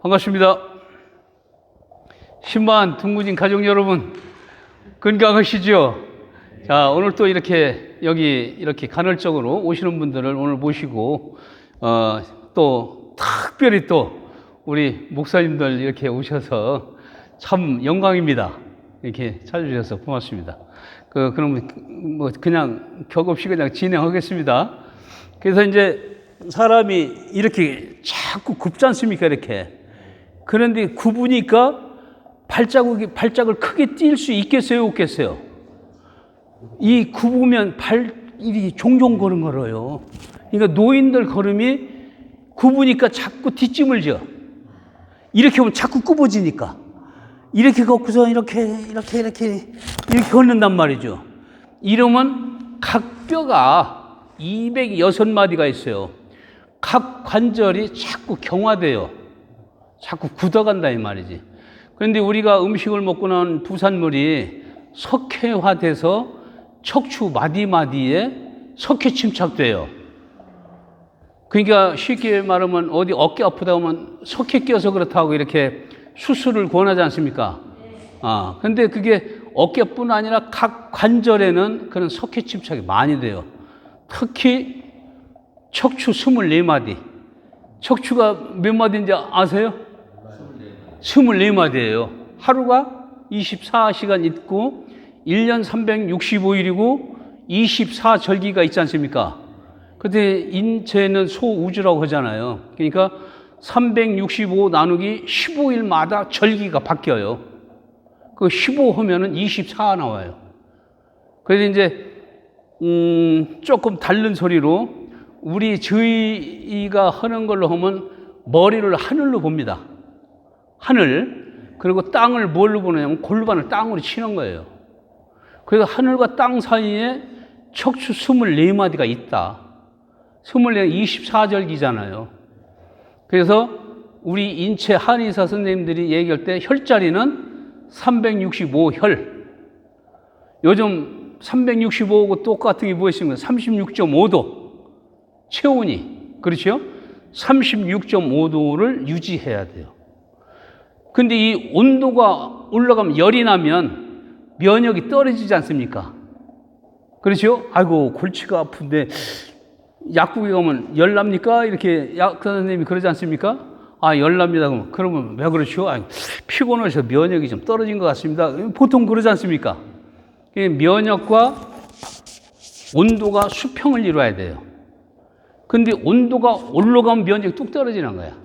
반갑습니다. 신반 동무진 가족 여러분 건강하시죠? 자 오늘 또 이렇게 여기 이렇게 간헐적으로 오시는 분들을 오늘 모시고 어, 또 특별히 또 우리 목사님들 이렇게 오셔서 참 영광입니다. 이렇게 찾아주셔서 고맙습니다. 그 그러면 뭐 그냥 격 없이 그냥 진행하겠습니다. 그래서 이제 사람이 이렇게 자꾸 굽지 않습니까? 이렇게. 그런데 굽으니까 발자국이 발작을 크게 뛸 수 있겠어요, 없겠어요? 이 굽으면 발 이 종종 걸음 걸어요. 그러니까 노인들 걸음이 굽으니까 자꾸 뒷짐을 져. 이렇게 하면 자꾸 굽어지니까. 이렇게 걷고서 이렇게, 이렇게, 이렇게, 이렇게 걷는단 말이죠. 이러면 각 뼈가 206마디가 있어요. 각 관절이 자꾸 경화돼요. 자꾸 굳어간다, 이 말이지. 그런데 우리가 음식을 먹고 난 부산물이 석회화돼서 척추 마디마디에 석회 침착돼요. 그러니까 쉽게 말하면 어디 어깨 아프다 하면 석회 껴서 그렇다고 이렇게 수술을 권하지 않습니까? 아, 근데 그게 어깨뿐 아니라 각 관절에는 그런 석회 침착이 많이 돼요. 특히 척추 24마디. 척추가 몇 마디인지 아세요? 24마디예요. 하루가 24시간 있고 1년 365일이고 24절기가 있지 않습니까? 근데 인체는 소우주라고 하잖아요. 그러니까 365 나누기 15일마다 절기가 바뀌어요. 그 15 하면은 24 나와요. 그래서 이제 음, 조금 다른 소리로 우리 저희가 하는 걸로 하면 머리를 하늘로 봅니다. 하늘. 그리고 땅을 뭘로 보느냐면 골반을 땅으로 치는 거예요. 그래서 하늘과 땅 사이에 척추 24마디가 있다. 24, 24절기잖아요. 그래서 우리 인체 한의사 선생님들이 얘기할 때 혈자리는 365혈. 요즘 365하고 똑같은 게 무엇인가? 36.5도. 체온이. 그렇죠? 36.5도를 유지해야 돼요. 근데 이 온도가 올라가면 열이 나면 면역이 떨어지지 않습니까? 그렇죠? 아이고, 골치가 아픈데 약국에 가면 열납니까? 이렇게 약 선생님이 그러지 않습니까? 아, 열납니다. 그러면, 그러면 왜 그렇죠? 아, 피곤해서 면역이 좀 떨어진 것 같습니다. 보통 그러지 않습니까? 면역과 온도가 수평을 이루어야 돼요. 근데 온도가 올라가면 면역이 뚝 떨어지는 거야.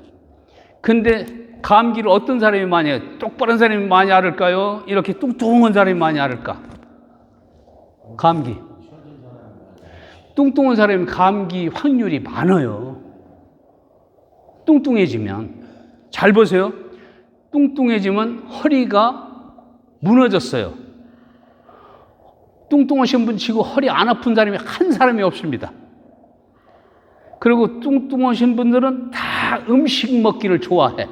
근데 감기를 어떤 사람이 많이 해요? 똑바른 사람이 많이 앓을까요? 이렇게 뚱뚱한 사람이 많이 앓을까? 감기. 뚱뚱한 사람이 감기 확률이 많아요. 뚱뚱해지면. 잘 보세요. 뚱뚱해지면 허리가 무너졌어요. 뚱뚱하신 분 치고 허리 안 아픈 사람이 한 사람이 없습니다. 그리고 뚱뚱하신 분들은 다 음식 먹기를 좋아해.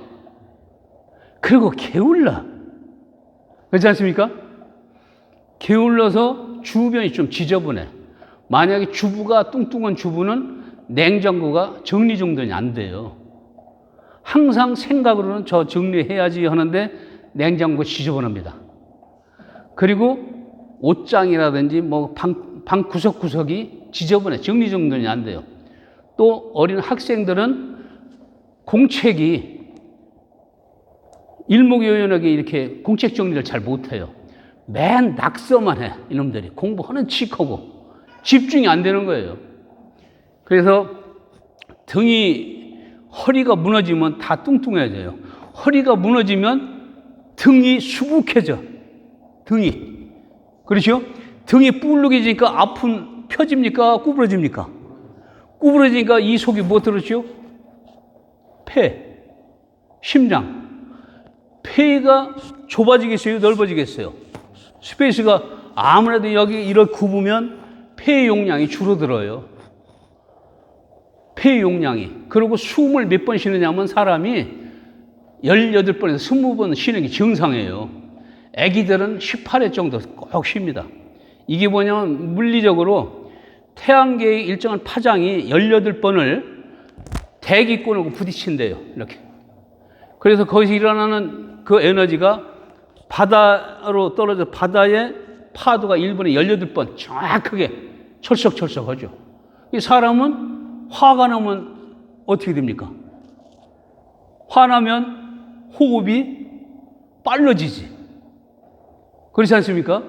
그리고 게을러. 그렇지 않습니까? 게을러서 주변이 좀 지저분해. 만약에 주부가 뚱뚱한 주부는 냉장고가 정리 정돈이 안 돼요. 항상 생각으로는 저 정리해야지 하는데 냉장고 지저분합니다. 그리고 옷장이라든지 뭐 방, 방 구석구석이 지저분해. 정리 정돈이 안 돼요. 또 어린 학생들은 공책이 일목요연하게 이렇게 공책 정리를 잘 못해요. 맨 낙서만 해, 이놈들이. 공부하는 칙하고. 집중이 안 되는 거예요. 그래서 등이, 허리가 무너지면 다 뚱뚱해져요. 허리가 무너지면 등이 수북해져. 등이. 그렇죠? 등이 뿔룩해지니까 아픈, 펴집니까? 구부러집니까? 구부러지니까 이 속이 뭐 들었죠? 폐, 심장. 폐가 좁아지겠어요? 넓어지겠어요? 스페이스가 아무래도 여기 이렇게 굽으면 폐 용량이 줄어들어요. 폐 용량이. 그리고 숨을 몇 번 쉬느냐면 사람이 18번에서 20번 쉬는 게 정상이에요. 아기들은 18회 정도 꼭 쉽니다. 이게 뭐냐면 물리적으로 태양계의 일정한 파장이 18번을 대기권하고 부딪힌대요. 이렇게. 그래서 거기서 일어나는 그 에너지가 바다로 떨어져 바다의 파도가 1분에 18번 정확하게 철썩철썩 하죠. 이 사람은 화가 나면 어떻게 됩니까? 화나면 호흡이 빨라지지. 그렇지 않습니까?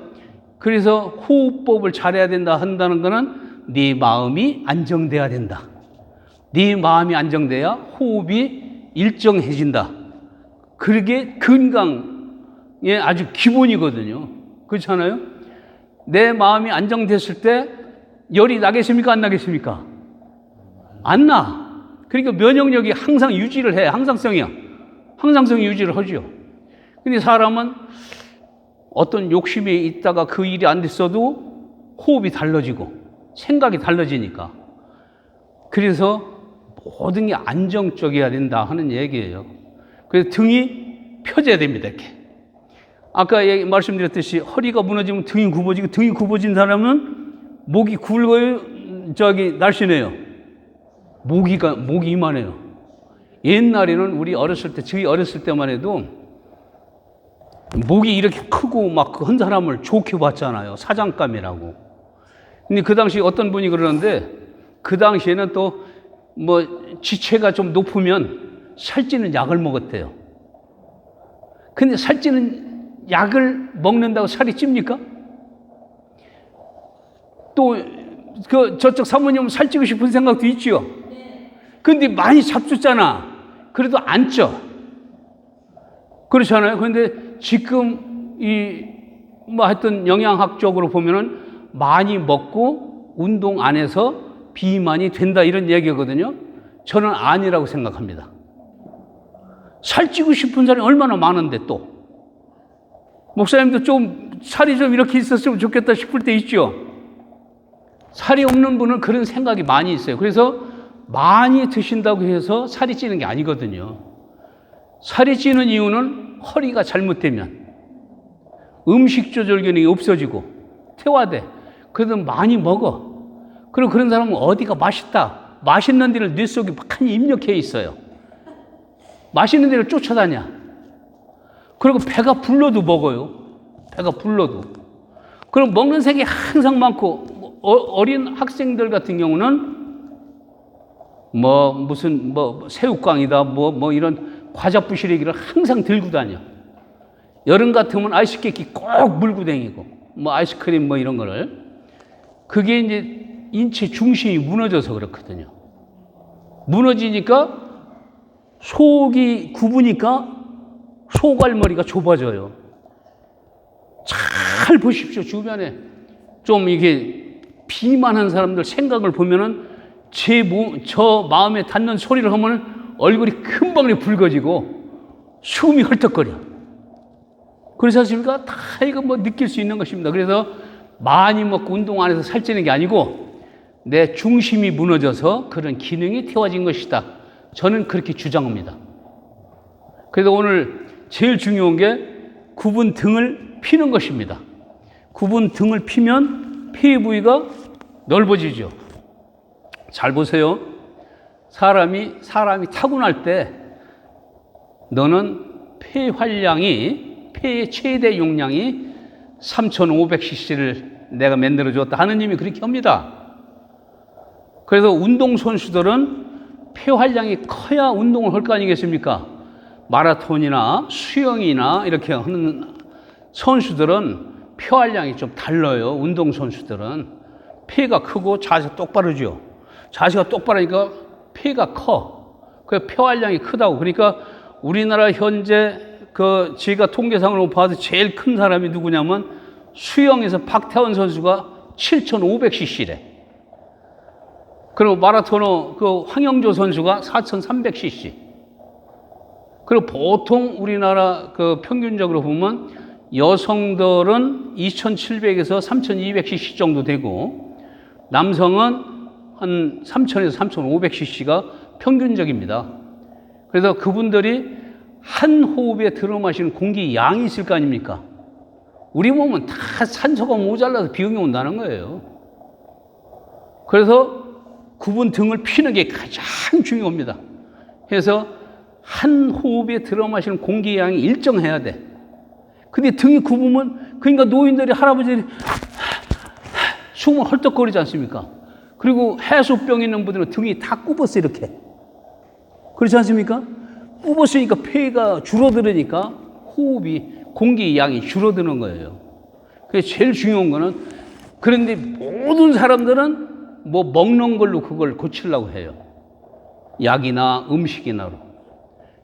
그래서 호흡법을 잘해야 된다 한다는 것은 네 마음이 안정돼야 된다. 네 마음이 안정돼야 호흡이 일정해진다. 그게 건강의 아주 기본이거든요. 그렇잖아요? 내 마음이 안정됐을 때 열이 나겠습니까? 안 나겠습니까? 안 나. 그러니까 면역력이 항상 유지를 해. 항상성이야. 항상성 유지를 하죠. 근데 사람은 어떤 욕심이 있다가 그 일이 안 됐어도 호흡이 달라지고 생각이 달라지니까. 그래서 모든 게 안정적이어야 된다 하는 얘기예요. 그래서 등이 펴져야 됩니다. 이렇게. 아까 말씀드렸듯이 허리가 무너지면 등이 굽어지고 등이 굽어진 사람은 목이 굵어요. 저기 날씬해요. 모기가 목이 이만해요. 옛날에는 우리 어렸을 때 저희 어렸을 때만 해도 목이 이렇게 크고 막 한 사람을 좋게 봤잖아요. 사장감이라고. 근데 그 당시 어떤 분이 그러는데 그 당시에는 또 뭐 지체가 좀 높으면 살찌는 약을 먹었대요. 근데 살찌는 약을 먹는다고 살이 찝니까? 또 그 저쪽 사모님 살찌고 싶은 생각도 있지요. 근데 많이 잡숫잖아. 그래도 안 쪄. 그렇잖아요. 그런데 지금 이 뭐 하여튼 영양학적으로 보면은 많이 먹고 운동 안 해서 비만이 된다 이런 얘기거든요. 저는 아니라고 생각합니다. 살찌고 싶은 사람이 얼마나 많은데 또. 목사님도 좀 살이 좀 이렇게 있었으면 좋겠다 싶을 때 있죠. 살이 없는 분은 그런 생각이 많이 있어요. 그래서 많이 드신다고 해서 살이 찌는 게 아니거든요. 살이 찌는 이유는 허리가 잘못되면 음식 조절 기능이 없어지고 퇴화돼. 그래도 많이 먹어. 그리고 그런 사람은 어디가 맛있다. 맛있는 데를 뇌 속에 많이 입력해 있어요. 맛있는 데를 쫓아다녀. 그리고 배가 불러도 먹어요. 배가 불러도. 그럼 먹는 색이 항상 많고 어, 어린 학생들 같은 경우는 뭐 무슨 뭐 새우깡이다 뭐뭐 이런 과자 부시래기를 항상 들고 다녀. 여름 같으면 아이스케이크 꼭 물고 다니고 뭐 아이스크림 뭐 이런 거를 그게 이제 인체 중심이 무너져서 그렇거든요. 무너지니까 속이 굽으니까 소갈머리가 좁아져요. 잘 보십시오. 주변에 좀 이게 비만한 사람들 생각을 보면은 제 몸, 저 마음에 닿는 소리를 하면 얼굴이 금방 붉어지고 숨이 헐떡거려. 그렇지 않습니까? 다 이거 뭐 느낄 수 있는 것입니다. 그래서 많이 먹고 운동 안 해서 살찌는 게 아니고 내 중심이 무너져서 그런 기능이 태워진 것이다. 저는 그렇게 주장합니다. 그래서 오늘 제일 중요한 게 굽은 등을 피는 것입니다. 굽은 등을 피면 폐 부위가 넓어지죠. 잘 보세요. 사람이 사람이 타고날 때 너는 폐 활량이 폐의 최대 용량이 3,500cc를 내가 만들어 줬다. 하느님이 그렇게 합니다. 그래서 운동 선수들은 폐 활량이 커야 운동을 할 거 아니겠습니까? 마라톤이나 수영이나 이렇게 하는 선수들은 폐 활량이 좀 달라요. 운동 선수들은 폐가 크고 자세가 똑바르죠. 자세가 똑바르니까 폐가 커. 그 폐 활량이 크다고. 그러니까 우리나라 현재 그 제가 통계상으로 봐도 제일 큰 사람이 누구냐면 수영에서 박태원 선수가 7,500cc래. 그리고 마라토너 그 황영조 선수가 4,300cc. 그리고 보통 우리나라 그 평균적으로 보면 여성들은 2,700에서 3,200cc 정도 되고 남성은 한 3,000에서 3,500cc가 평균적입니다. 그래서 그분들이 한 호흡에 들어 마시는 공기 양이 있을 거 아닙니까? 우리 몸은 다 산소가 모자라서 비용이 온다는 거예요. 그래서 구분 등을 피는 게 가장 중요합니다. 그래서 한 호흡에 들어 마시는 공기 양이 일정해야 돼. 근데 등이 굽으면 그러니까 노인들이 할아버지들이 숨을 헐떡거리지 않습니까? 그리고 해소병 있는 분들은 등이 다 굽었어 이렇게. 그렇지 않습니까? 굽었으니까 폐가 줄어들으니까 호흡이 공기 양이 줄어드는 거예요. 그게 제일 중요한 거는 그런데 모든 사람들은 뭐 먹는 걸로 그걸 고치려고 해요. 약이나 음식이나로.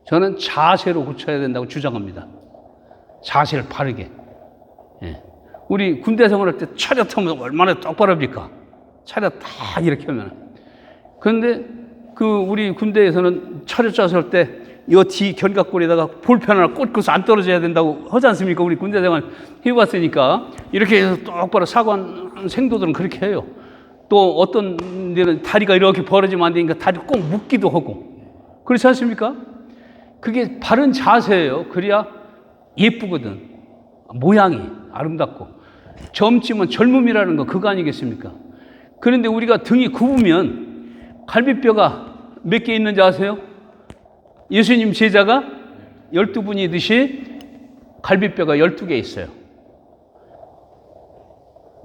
저는 자세로 고쳐야 된다고 주장합니다. 자세를 바르게. 예. 우리 군대 생활할 때 차렷 하면 얼마나 똑바릅니까? 차렷 다 이렇게 하면. 그런데 그 우리 군대에서는 차렷 자세 할 때 이뒤 견갑골에다가 볼펜 하나 꽂고서 안 떨어져야 된다고 하지 않습니까? 우리 군대 생활 해봤으니까 이렇게 해서 똑바로 사관 생도들은 그렇게 해요. 또 어떤 데는 다리가 이렇게 벌어지면 안 되니까 다리 꼭 묶기도 하고 그렇지 않습니까? 그게 바른 자세예요. 그래야 예쁘거든. 모양이 아름답고 젊지만 젊음이라는 거 그거 아니겠습니까? 그런데 우리가 등이 굽으면 갈비뼈가 몇 개 있는지 아세요? 예수님 제자가 열두 분이듯이 갈비뼈가 열두 개 있어요.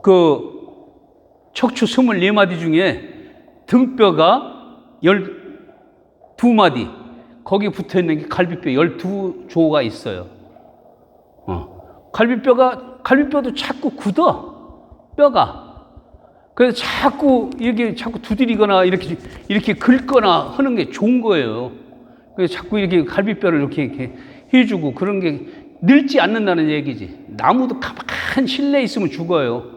그 척추 스물네 마디 중에 등뼈가 열두 마디 거기 붙어 있는 게 갈비뼈 열두 조가 있어요. 어. 갈비뼈가 갈비뼈도 자꾸 굳어 뼈가 그래서 자꾸 이렇게 자꾸 두드리거나 이렇게 이렇게 긁거나 하는 게 좋은 거예요. 그래서 자꾸 이렇게 갈비뼈를 이렇게, 이렇게 해주고 그런 게 늙지 않는다는 얘기지. 나무도 가만한 실내에 있으면 죽어요.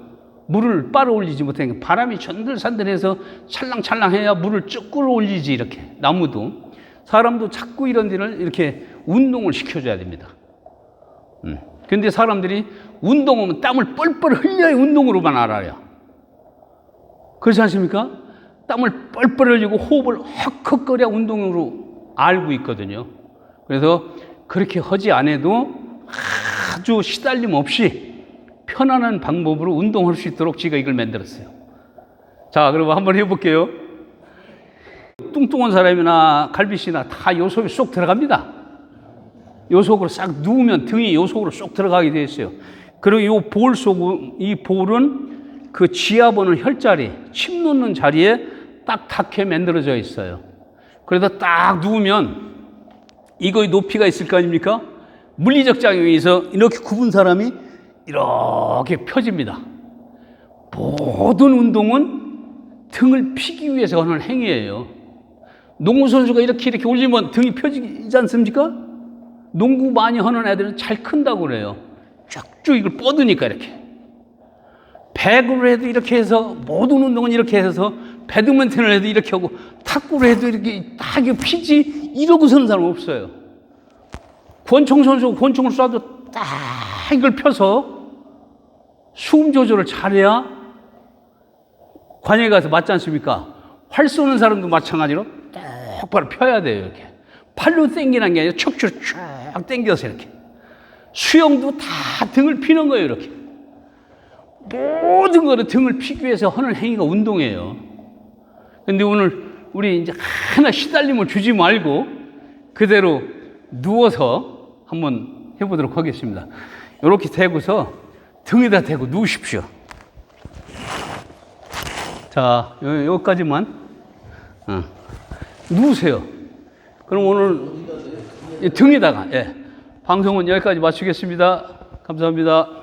물을 빨아올리지 못하니까 바람이 전들산들해서 찰랑찰랑해야 물을 쭉 끌어올리지 이렇게 나무도 사람도 자꾸 이런 데를 이렇게 운동을 시켜줘야 됩니다. 음. 근데 사람들이 운동하면 땀을 뻘뻘 흘려야 운동으로만 알아요. 그렇지 않습니까? 땀을 뻘뻘 흘리고 호흡을 헉헉거려 운동으로 알고 있거든요. 그래서 그렇게 하지 않아도 아주 시달림 없이 편안한 방법으로 운동할 수 있도록 제가 이걸 만들었어요. 자, 그럼 한번 해볼게요. 뚱뚱한 사람이나 갈비씨나 다 요 속에 쏙 들어갑니다. 요 속으로 싹 누우면 등이 요 속으로 쏙 들어가게 되어 있어요. 그리고 요볼 속, 이 볼은 그 지압 보는 혈자리, 침 놓는 자리에 딱 닿게 만들어져 있어요. 그래서 딱 누우면 이거의 높이가 있을 거 아닙니까? 물리적 작용에 의해서 이렇게 굽은 사람이 이렇게 펴집니다. 모든 운동은 등을 피기 위해서 하는 행위예요. 농구 선수가 이렇게 이렇게 올리면 등이 펴지지 않습니까? 농구 많이 하는 애들은 잘 큰다고 그래요. 쭉쭉 이걸 뻗으니까 이렇게. 배구를 해도 이렇게 해서 모든 운동은 이렇게 해서 배드민턴을 해도 이렇게 하고 탁구를 해도 이렇게 딱 피지 이러고 서는 사람 없어요. 권총 선수가 권총을 쏴도 딱 이걸 펴서 숨 조절을 잘해야 관역에 가서 맞지 않습니까? 활 쏘는 사람도 마찬가지로 똑바로 펴야 돼요, 이렇게. 팔로 당기는 게 아니라 척추로 쫙 당겨서 이렇게. 수영도 다 등을 피는 거예요, 이렇게. 모든 거를 등을 피기 위해서 하는 행위가 운동이에요. 근데 오늘 우리 이제 하나 시달림을 주지 말고 그대로 누워서 한번 해보도록 하겠습니다. 이렇게 대고서 등에다 대고 누우십시오. 자, 요, 여기까지만. 어. 누우세요. 그럼 오늘 이 등에다가, 예. 방송은 여기까지 마치겠습니다. 감사합니다.